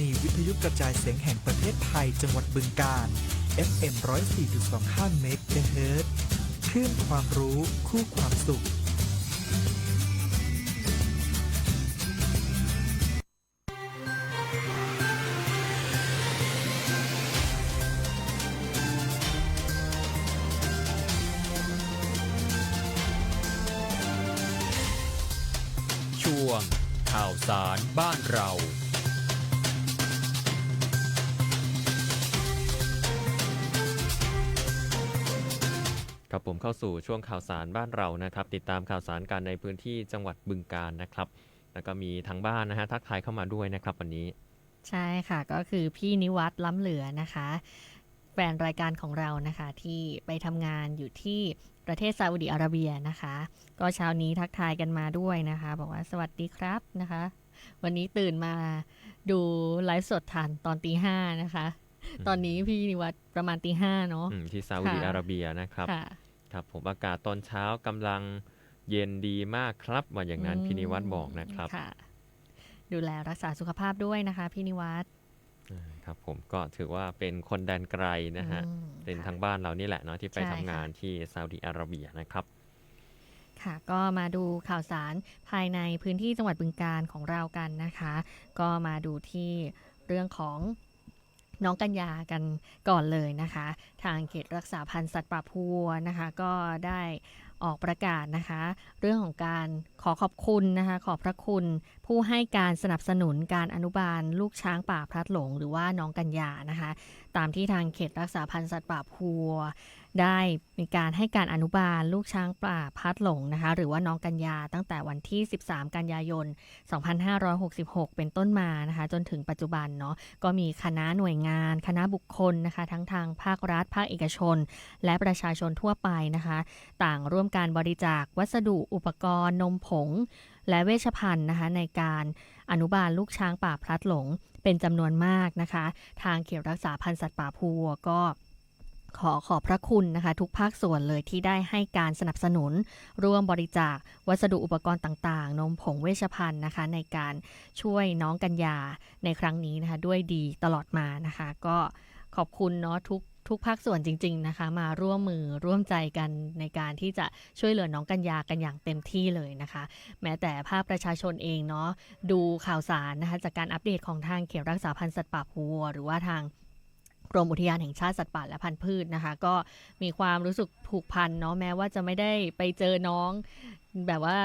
นีวิทยุกระจายเสียงแห่งประเทศไทยจังหวัดบึงกาฬ FM 104.25เมกะเฮิรตซ์คลื่นความรู้คู่ความสุข ช่วง ข่าวสารบ้านเรา ผมเข้าสู่ช่วงข่าวสารบ้านเรานะครับ ติดตามข่าวสารการในพื้นที่จังหวัดบึงกาฬนะครับ แล้วก็มีทางบ้านนะฮะทักทายเข้ามาด้วยนะครับวันนี้ ใช่ค่ะก็คือพี่นิวัตรล้ำเหลือนะคะแฟนรายการของเรานะคะที่ไปทำงานอยู่ที่ประเทศซาอุดิอาระเบียนะคะ ก็เช้านี้ทักทายกันมาด้วยนะคะ บอกว่าสวัสดีครับนะคะ วันนี้ตื่นมาดูไลฟ์สดทันตอนตีห้านะคะอืมตอนนี้พี่นิวัตรประมาณตีห้าเนาะอืมที่ซาอุดิค่ะอาระเบียนะครับ ค่ะครับผมอากาศตอนเช้ากำลังเย็นดีมากครับว่าอย่างนั้นอืมพี่นิวัฒน์บอกนะครับค่ะดูแลรักษาสุขภาพด้วยนะคะพี่นิวัตรอ่าครับผมก็ถือว่าเป็นคนแดนไกลนะฮะอืมเป็นค่ะทางบ้านเรานี่แหละเนาะที่ไปใช่ทำค่ะงานที่ซาอุดิอาระเบียนะครับค่ะก็มาดูข่าวสารภายในพื้นที่จังหวัดบึงการของเรากันนะคะ ก็มาดูที่เรื่องของ น้องกัญญากันก่อนเลยนะคะ ทางเขตรักษาพันธุ์สัตว์ป่าพัวนะคะ ก็ได้ออกประกาศนะคะ เรื่องของการขอขอบคุณนะคะ ขอบพระคุณ ผู้ให้การสนับสนุนการอนุบาลลูกช้างป่าพลัดหลง หรือว่าน้องกัญญานะคะ ตามที่ทางเขตรักษาพันธุ์สัตว์ป่าพัว ได้มีการให้การอนุบาลลูกช้างป่าพัดหลงนะคะ หรือว่าน้องกัญญาตั้งแต่วันที่ 13 กันยายน 2566 เป็นต้นมานะคะ จนถึงปัจจุบันเนาะก็มีคณะหน่วยงาน คณะบุคคลนะคะ ทั้งทางภาครัฐ ภาคเอกชน และประชาชนทั่วไปนะคะ ต่างร่วมการบริจาควัสดุอุปกรณ์ นมผง และเวชภัณฑ์นะคะในการอนุบาลลูกช้างป่าพลัดหลง เป็นจำนวนมากนะคะ ทางเขตรักษาพันธุ์สัตว์ป่าภูวัวก็ขอขอบพระคุณนะคะ ทุกภาคส่วนเลยที่ได้ให้การสนับสนุน ร่วมบริจาค วัสดุอุปกรณ์ต่างๆ นมผงเวชภัณฑ์นะคะ ในการช่วยน้องกัญญาในครั้งนี้นะคะ ด้วยดีตลอดมานะคะ ก็ขอบคุณเนาะทุก ทุกภาคส่วนจริง ๆนะคะ มาร่วมมือร่วมใจกันในการที่จะช่วยเหลือน้องกัญญากันอย่างเต็มที่เลยนะคะ แม้แต่ภาคประชาชนเองเนาะดูข่าวสารนะคะจากการอัปเดตของทางเขตรักษาพันธุ์สัตว์ป่าภูวัวหรือว่าทางกรมอุทยานแห่งชาติสัตว์ป่าและพันธุ์พืชนะคะ ก็มีความรู้สึกผูกพันเนาะแม้ว่าจะไม่ได้ไปเจอน้อง แบบว่า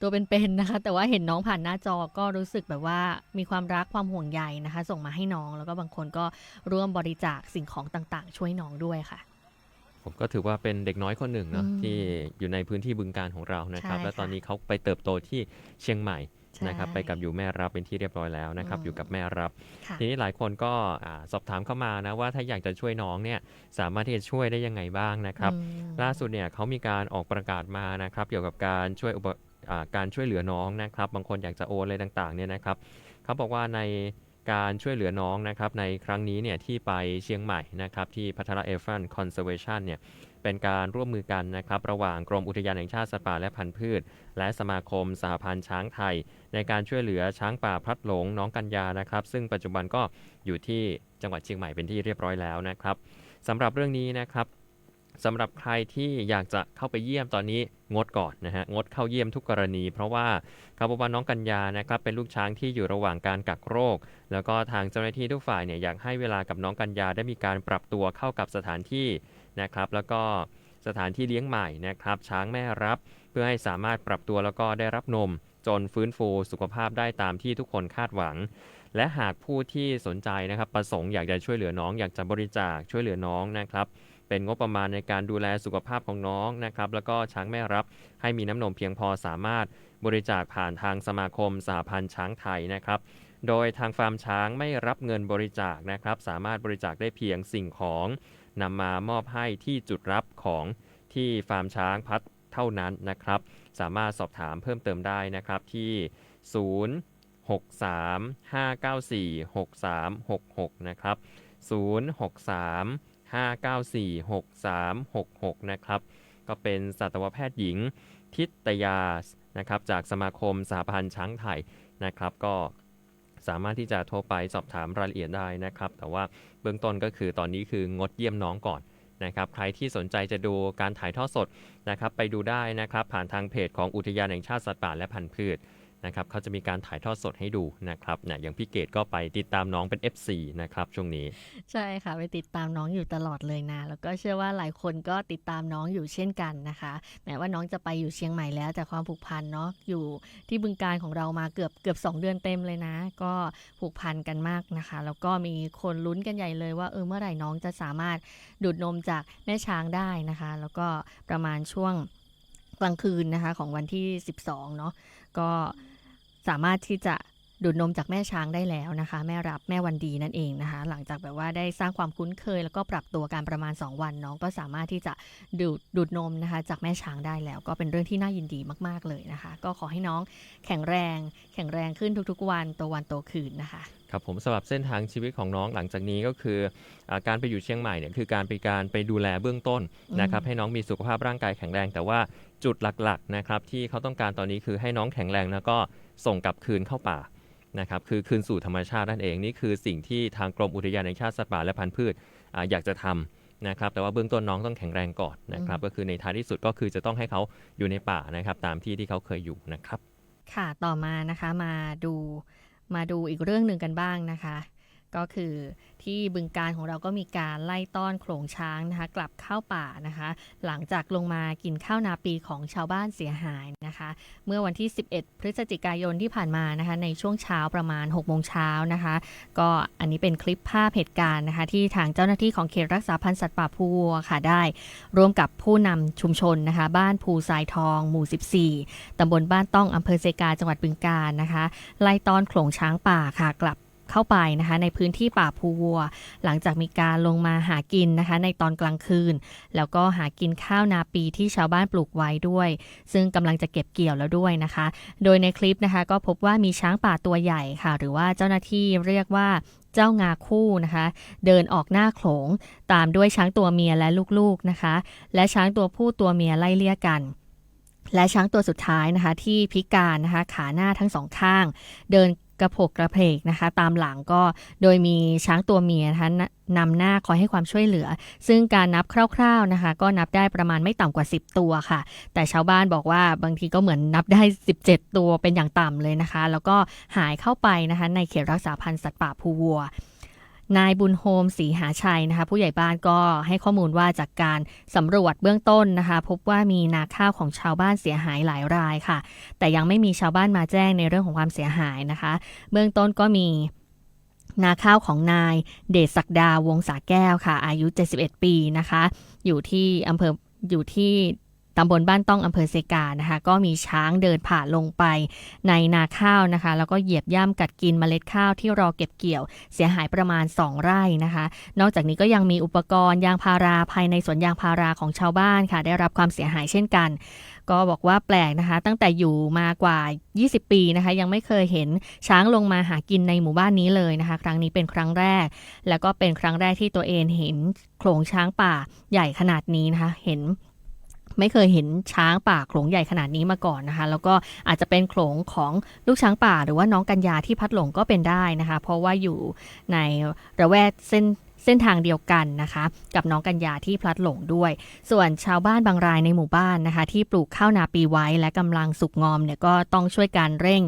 ตัวเป็นๆนะคะ แต่ว่าเห็นน้องผ่านหน้าจอก็รู้สึกแบบว่ามีความรักความห่วงใยนะคะ ส่งมาให้น้องแล้วก็บางคนก็ร่วมบริจาคสิ่งของต่างๆ ช่วยน้องด้วยค่ะ ผมก็ถือว่าเป็นเด็กน้อยคนหนึ่งเนาะอืมที่อยู่ในพื้นที่บึงการของเรานะครับ ใช่และตอนค่ะนี้เขาไปเติบโตที่เชียงใหม่ใช่ นะครับไปกับอยู่แม่รับเป็นที่เรียบร้อยแล้วนะครับอืมอยู่กับแม่รับค่ะทีนี้หลายคนก็อ่าสอบถามเข้ามานะว่าถ้าอยากจะช่วยน้องเนี่ยสามารถที่จะช่วยได้ยังไงบ้างนะครับอืมล่าสุดเนี่ยเขามีการออกประกาศมานะครับเกี่ยวกับการช่วยอุปอ่าการช่วยเหลือน้องนะครับ บางคนอยากจะโอนอะไรต่างๆเนี่ยนะครับเขาบอกว่าในการช่วยเหลือน้องนะครับในครั้งนี้เนี่ยที่ไปเชียงใหม่นะครับที่พัทรเอฟรันคอนเซอร์เวชันเนี่ย เป็นการร่วมมือกันนะครับระหว่างกรมอุทยานแห่งชาติสัตว์ป่าและพันธุ์พืช และสมาคมสหพันธ์ช้างไทย ในการช่วยเหลือช้างป่าพลัดหลงน้องกัญญานะครับ ซึ่งปัจจุบันก็อยู่ที่จังหวัดเชียงใหม่เป็นที่เรียบร้อยแล้วนะครับสำหรับเรื่องนี้นะครับสำหรับใครที่อยากจะเข้าไปเยี่ยมตอนนี้งดก่อนนะฮะงดเข้าเยี่ยมทุกกรณี เพราะว่าเขาบอกว่าน้องกัญญานะครับเป็นลูกช้างที่อยู่ระหว่างการกักโรค แล้วก็ทางเจ้าหน้าที่ทุกฝ่ายเนี่ยอยากให้เวลากับน้องกัญญาได้มีการปรับตัวเข้ากับสถานที่ นะครับ แล้วก็สถานที่เลี้ยงใหม่นะครับ ช้างแม่รับ เพื่อให้สามารถปรับตัวแล้วก็ได้รับนม จนฟื้นฟูสุขภาพได้ตามที่ทุกคนคาดหวัง และหากผู้ที่สนใจนะครับ ประสงค์อยากจะช่วยเหลือน้อง อยากจะบริจาคช่วยเหลือน้องนะครับเป็นงบประมาณในการดูแลสุขภาพของน้องนะครับ แล้วก็ช้างแม่รับให้มีน้ำนมเพียงพอสามารถบริจาคผ่านทางสมาคมสหพันธ์ช้างไทยนะครับ โดยทางฟาร์มช้างไม่รับเงินบริจาคนะครับ สามารถบริจาคได้เพียงสิ่งของ นำมามอบให้ที่จุดรับของที่ฟาร์มช้างพัดเท่านั้นนะครับ สามารถสอบถามเพิ่มเติมได้นะครับที่ 0 6 3 5 9 4 6 3 6 6 นะครับ 0 6 3 5 9 4 6 3 6 6 นะครับ ก็เป็นสัตวแพทย์หญิงทิตยานะครับจากสมาคมสหพันธ์ช้างไทยนะครับ ก็ สามารถที่จะโทรไปสอบถามรายละเอียดได้นะครับ แต่ว่าเบื้องต้นก็คือตอนนี้คืองดเยี่ยมน้องก่อนนะครับ ใครที่สนใจจะดูการถ่ายทอดสดนะครับ ไปดูได้นะครับ ผ่านทางเพจของอุทยานแห่งชาติสัตว์ป่าและพันธุ์พืช นะครับเขาจะมีการถ่ายทอดสดให้ดูนะครับเนี่ยอย่างพี่เกดก็ไปติดตามน้องเป็น F4 นะครับช่วงนี้ ใช่ค่ะ ไปติดตามน้องอยู่ตลอดเลยนะ แล้วก็เชื่อว่าหลายคนก็ติดตามน้องอยู่เช่นกันนะคะแม้ว่าน้องจะไปอยู่เชียงใหม่แล้วแต่ความผูกพันเนาะอยู่ที่บึงการของเรามาเกือบเกือบสองเดือนเต็มเลยนะ ก็ผูกพันกันมากนะคะ แล้วก็มีคนลุ้นกันใหญ่เลยว่าเออเมื่อไหร่น้องจะสามารถดูดนมจากแม่ช้างได้นะคะ แล้วก็ประมาณช่วงกลางคืนนะคะของวันที่ 12 เนาะก็ สามารถที่จะดูดนมจากแม่ช้างได้แล้วนะคะ แม่รับแม่วันดีนั่นเองนะคะ หลังจากแบบว่าได้สร้างความคุ้นเคย แล้วก็ปรับตัวการประมาณ 2 วันน้องก็สามารถที่จะดูดดูดนมนะคะ จากแม่ช้างได้แล้ว ก็เป็นเรื่องที่น่ายินดีมาก ๆเลยนะคะ ก็ขอให้น้องแข็งแรง แข็งแรงขึ้นทุกๆ วันโตวันโตคืนนะคะครับผมสำหรับเส้นทางชีวิตของน้องหลังจากนี้ก็คืออาการไปอยู่เชียงใหม่เนี่ยคือการไปการไปดูแลเบื้องต้นนะครับอืมให้น้องมีสุขภาพร่างกายแข็งแรง แต่ว่าจุดหลักๆนะครับที่เขาต้องการตอนนี้คือให้น้องแข็งแรงแล้วก็ ส่งกลับคืนเข้าป่านะครับคือคืนสู่ธรรมชาตินั่นเองนี่คือสิ่งที่ทางกรมอุทยานแห่งชาติสัตว์ป่าและพันธุ์พืชอาอยากจะทำนะครับแต่ว่าเบื้องต้นน้องต้องแข็งแรงก่อนนะครับก็คือในท้ายที่สุดก็คือจะต้องให้เขาอยู่ในป่านะครับตามที่ที่เขาเคยอยู่นะครับ ค่ะต่อมานะคะมาดูมาดูอีกเรื่องหนึ่งกันบ้างนะคะ ก็คือที่บึงการของเราก็มีการไล่ต้อนโขลงช้างนะคะ กลับเข้าป่านะคะ หลังจากลงมากินข้าวนาปีของชาวบ้านเสียหายนะคะ เมื่อวันที่ 11 พฤศจิกายนที่ผ่านมานะคะ ในช่วงเช้าประมาณ6โมงเช้านะคะ ก็อันนี้เป็นคลิปภาพเหตุการณ์นะคะ ที่ทางเจ้าหน้าที่ของเขตรักษาพันธุ์สัตว์ป่าภูวัวค่ะได้ ร่วมกับผู้นำชุมชนนะคะ บ้านภูทรายทอง หมู่ 14ตำบลบ้านต้องอำเภอเซกาจังหวัดบึงกาฬนะคะ ไล่ต้อนโขลงช้างป่าค่ะกลับ เข้าไปนะคะ ในพื้นที่ป่าภูวัว หลังจากมีการลงมาหากินนะคะ ในตอนกลางคืน แล้วก็หากินข้าวนาปีที่ชาวบ้านปลูกไว้ด้วย ซึ่งกำลังจะเก็บเกี่ยวแล้วด้วยนะคะ โดยในคลิปนะคะ ก็พบว่ามีช้างป่าตัวใหญ่ค่ะ หรือว่าเจ้าหน้าที่เรียกว่าเจ้างาคู่นะคะ เดินออกหน้าโขลง ตามด้วยช้างตัวเมียและลูกๆนะคะ และช้างตัวผู้ตัวเมียไล่เลี่ยกันและช้างตัวสุดท้ายนะคะที่พิการนะคะขาหน้าทั้งสองข้าง เดิน กระโผกกระเพกนะคะ ตามหลังก็โดยมีช้างตัวเมียนะคะนนำหน้าคอยให้ความช่วยเหลือ ซึ่งการนับคร่าวๆนะคะ ก็นับได้ประมาณไม่ต่ำกว่า 10 ตัวค่ะ แต่ชาวบ้านบอกว่าบางทีก็เหมือนนับได้ 17 ตัวเป็นอย่างต่ำเลยนะคะ แล้วก็หายเข้าไปนะคะในเขตรักษาพันธุ์สัตว์ป่าภูวัว นายบุญโฮมศรีหาชัยนะคะผู้ใหญ่บ้านก็ให้ข้อมูลว่าจากการสำรวจเบื้องต้นนะคะ พบว่ามีนาข้าวของชาวบ้านเสียหายหลายรายค่ะ แต่ยังไม่มีชาวบ้านมาแจ้งในเรื่องของความเสียหายนะคะ เบื้องต้นก็มีนาข้าวของนายเดชศักดาวงศาแก้วค่ะ อายุ 71 ปีนะคะ อยู่ที่อำเภออยู่ที่ ตำบลบ้านต้องอำเภอเซกานะคะ ก็มีช้างเดินผ่านลงไปในนาข้าวนะคะ แล้วก็เหยียบย่ำกัดกินเมล็ดข้าวที่รอเก็บเกี่ยว เสียหายประมาณ 2 ไร่นะคะ นอกจากนี้ก็ยังมีอุปกรณ์ยางพาราภายในสวนยางพาราของชาวบ้านค่ะ ได้รับความเสียหายเช่นกัน ก็บอกว่าแปลกนะคะ ตั้งแต่อยู่มากว่า 20 ปีนะคะ ยังไม่เคยเห็นช้างลงมาหากินในหมู่บ้านนี้เลยนะคะ ครั้งนี้เป็นครั้งแรก แล้วก็เป็นครั้งแรกที่ตัวเองเห็นโขลงช้างป่าใหญ่ขนาดนี้นะคะ เห็น ไม่เคยเห็นช้างป่าโขลงใหญ่ขนาดนี้มาก่อนนะคะ แล้วก็อาจจะเป็นโขลงของลูกช้างป่า หรือว่าน้องกัญญาที่พัดหลงก็เป็นได้นะคะ เพราะว่าอยู่ในระแวกเส้นเส้นทางเดียวกันนะคะ กับน้องกัญญาที่พลัดหลงด้วย ส่วนชาวบ้านบางรายในหมู่บ้านนะคะ ที่ปลูกข้าวนาปีไว้และกำลังสุกงอมเนี่ยก็ต้องช่วยการเร่ง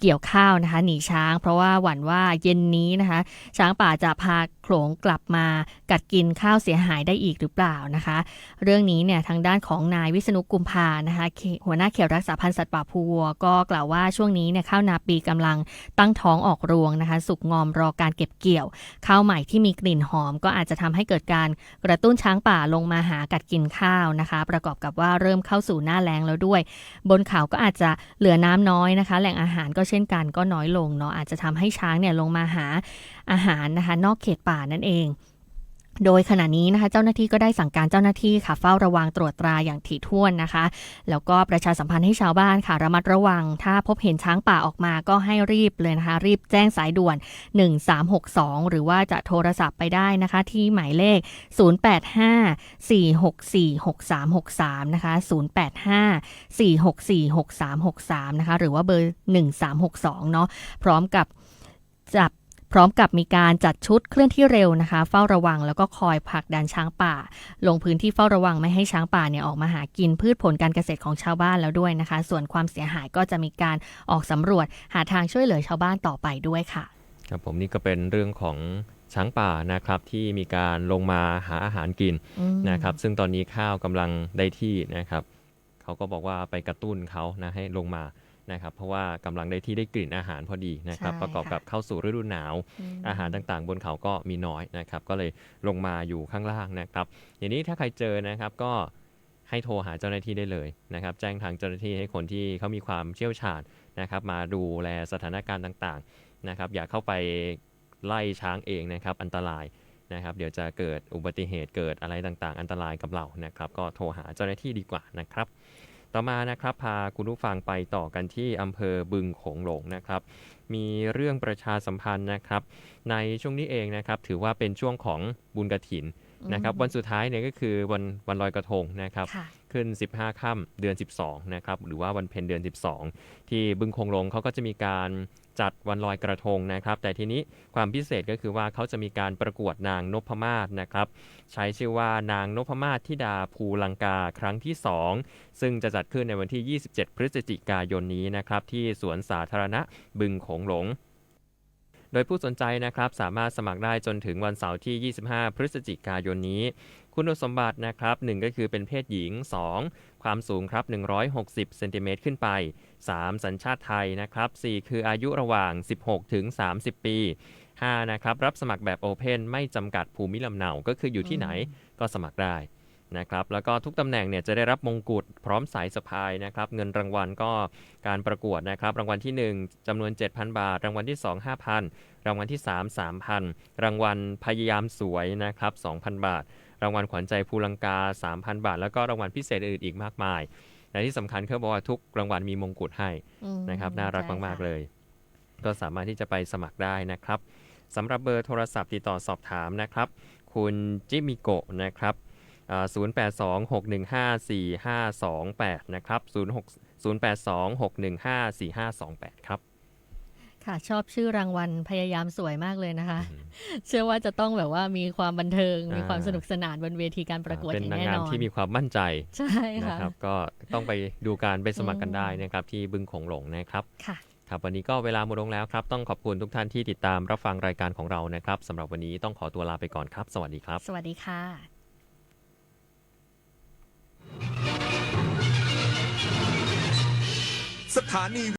เกี่ยวข้าวนะคะ หนีช้าง เพราะว่าหวั่นว่าเย็นนี้นะคะ ช้างป่าจะพาโขลงกลับมากัดกินข้าวเสียหายได้อีกหรือเปล่านะคะ เรื่องนี้เนี่ยทางด้านของนายวิษณุกุมภานะคะ หัวหน้าเขตรักษาพันธุ์สัตว์ป่าภูวัว ก็กล่าวว่าช่วงนี้เนี่ยข้าวนาปีกำลังตั้งท้องออกรวงนะคะ สุกงอมรอการเก็บเกี่ยวข้าวใหม่ที่มีกลิ่นหอม ก็อาจจะทำให้เกิดการกระตุ้นช้างป่าลงมาหากัดกินข้าวนะคะ ประกอบกับว่าเริ่มเข้าสู่หน้าแล้งแล้วด้วย บนเขาก็อาจจะเหลือน้ำน้อยนะคะ แหล่งอาหารก็เช่นกันก็น้อยลงเนาะอาจจะทำให้ช้างเนี่ยลงมาหาอาหารนะคะ นอกเขตป่านั่นเอง โดยขณะนี้นะคะเจ้าหน้าที่ก็ได้สั่งการเจ้าหน้าที่ค่ะเฝ้าระวังตรวจตราอย่างถี่ถ้วนนะคะ แล้วก็ประชาสัมพันธ์ให้ชาวบ้านค่ะระมัดระวัง ถ้าพบเห็นช้างป่าออกมาก็ให้รีบเลยนะคะ รีบแจ้งสายด่วน 1362 หรือว่าจะโทรศัพท์ไปได้นะคะ ที่หมายเลข 085-464-6363 นะคะ 085-464-6363 นะคะ หรือว่าเบอร์ 1362 เนาะพร้อมกับจับ พร้อมกับมีการจัดชุดเคลื่อนที่เร็วนะคะ เฝ้าระวังแล้วก็คอยผลักดันช้างป่า ลงพื้นที่เฝ้าระวังไม่ให้ช้างป่าเนี่ยออกมาหากินพืชผลการเกษตรของชาวบ้านแล้วด้วยนะคะ ส่วนความเสียหายก็จะมีการออกสำรวจหาทางช่วยเหลือชาวบ้านต่อไปด้วยค่ะครับผมนี่ก็เป็นเรื่องของช้างป่านะครับที่มีการลงมาหาอาหารกินอืมนะครับ ซึ่งตอนนี้ข้าวกำลังได้ที่นะครับเขาก็บอกว่าไปกระตุ้นเขานะให้ลงมา นะครับเพราะว่ากำลังได้ที่ได้กลิ่นอาหารพอดีนะครับใช่ประกอบค่ะกับเข้าสู่ฤดูหนาวมอาหารต่างๆ บนเขาก็มีน้อยนะครับก็เลยลงมาอยู่ข้างล่างนะครับอย่างนี้ถ้าใครเจอนะครับก็ให้โทรหาเจ้าหน้าที่ได้เลยนะครับ แจ้งทางเจ้าหน้าที่ให้คนที่เขามีความเชี่ยวชาญนะครับ มาดูแลสถานการณ์ต่างๆนะครับ อย่าเข้าไปไล่ช้างเองนะครับ อันตรายนะครับ เดี๋ยวจะเกิดอุบัติเหตุเกิดอะไรต่างๆ อันตรายกับเรานะครับ ก็โทรหาเจ้าหน้าที่ดีกว่านะครับ ต่อมานะครับพาคุณผู้ฟังไปต่อกันที่อำเภอบึงโขงหลงนะครับ มีเรื่องประชาสัมพันธ์นะครับ ในช่วงนี้เองนะครับถือว่าเป็นช่วงของบุญกระถินนะครับวันสุดท้ายเนี่ยก็คือวันวันลอยกระทงนะครับค่ะขึ้น 15 ค่ำเดือน 12 นะครับ หรือว่าวันเพ็ญเดือน 12 ที่บึงคงหลงเขาก็จะมีการ จัดวันลอยกระทงนะครับ แต่ทีนี้ความพิเศษก็คือว่าเขาจะมีการประกวดนางนพมาศนะครับ ใช้ชื่อว่านางนพมาศธิดาภูลังกาครั้งที่ 2 ซึ่งจะจัดขึ้นในวันที่ 27 พฤศจิกายนนี้นะครับ ที่สวนสาธารณะบึงโขงหลงโดยผู้สนใจนะครับสามารถสมัครได้จนถึงวันเสาร์ที่ 25 พฤศจิกายนนี้ คุณสมบัตินะครับ 1 ก็คือเป็นเพศหญิง 2 ความสูงครับ 160 เซนติเมตรขึ้นไป 3 สัญชาติไทยนะครับ 4 คืออายุระหว่าง 16 ถึง 30 ปี 5 นะครับ รับสมัครแบบโอเพนไม่จำกัดภูมิลำเนา ก็คืออยู่ที่ไหนก็สมัครได้นะครับ แล้วก็ทุกตำแหน่งเนี่ยจะได้รับมงกุฎพร้อมสายสะพายนะครับ เงินรางวัลก็การประกวดนะครับ รางวัลที่ 1จำนวน 7,000 บาท รางวัลที่ 2 5,000 รางวัลที่ 3 3,000 รางวัลพยายามสวยนะครับ 2,000 บาท รางวัลขวัญใจภูลังกา 3,000 บาท แล้วก็รางวัลพิเศษอื่นๆอีกมากมาย และที่สำคัญเขาบอกว่าทุกรางวัลมีมงกุฎให้อืมนะครับน่ารักใช่มากค่ะๆเลย ก็สามารถที่จะไปสมัครได้นะครับสำหรับเบอร์โทรศัพท์ติดต่อสอบถามนะครับ คุณจิมิโกะนะครับอ่า0826154528 นะครับ 06 0826154528 ครับ ค่ะชอบชื่อรางวัลพยายามสวยมากเลยนะคะ เชื่อว่าจะต้องแบบว่ามีความบันเทิง มีความอ่าสนุกสนานบนเวทีการประกวดเป็อนย่างนางแน่งามนอนที่มีความมั่นใจใช่นะค่ะครับ ก็ต้องไปดูการไปสมัครกันอืมได้นะครับ ที่บึงโขงหลงนะครับค่ะครับวันนี้ก็เวลาหมดลงแล้วครับ ต้องขอบคุณทุกท่านที่ติดตามรับฟังรายการของเรานะครับสำหรับวันนี้ต้องขอตัวลาไปก่อนครับ สวัสดีครับ สวัสดีค่ะ สถานี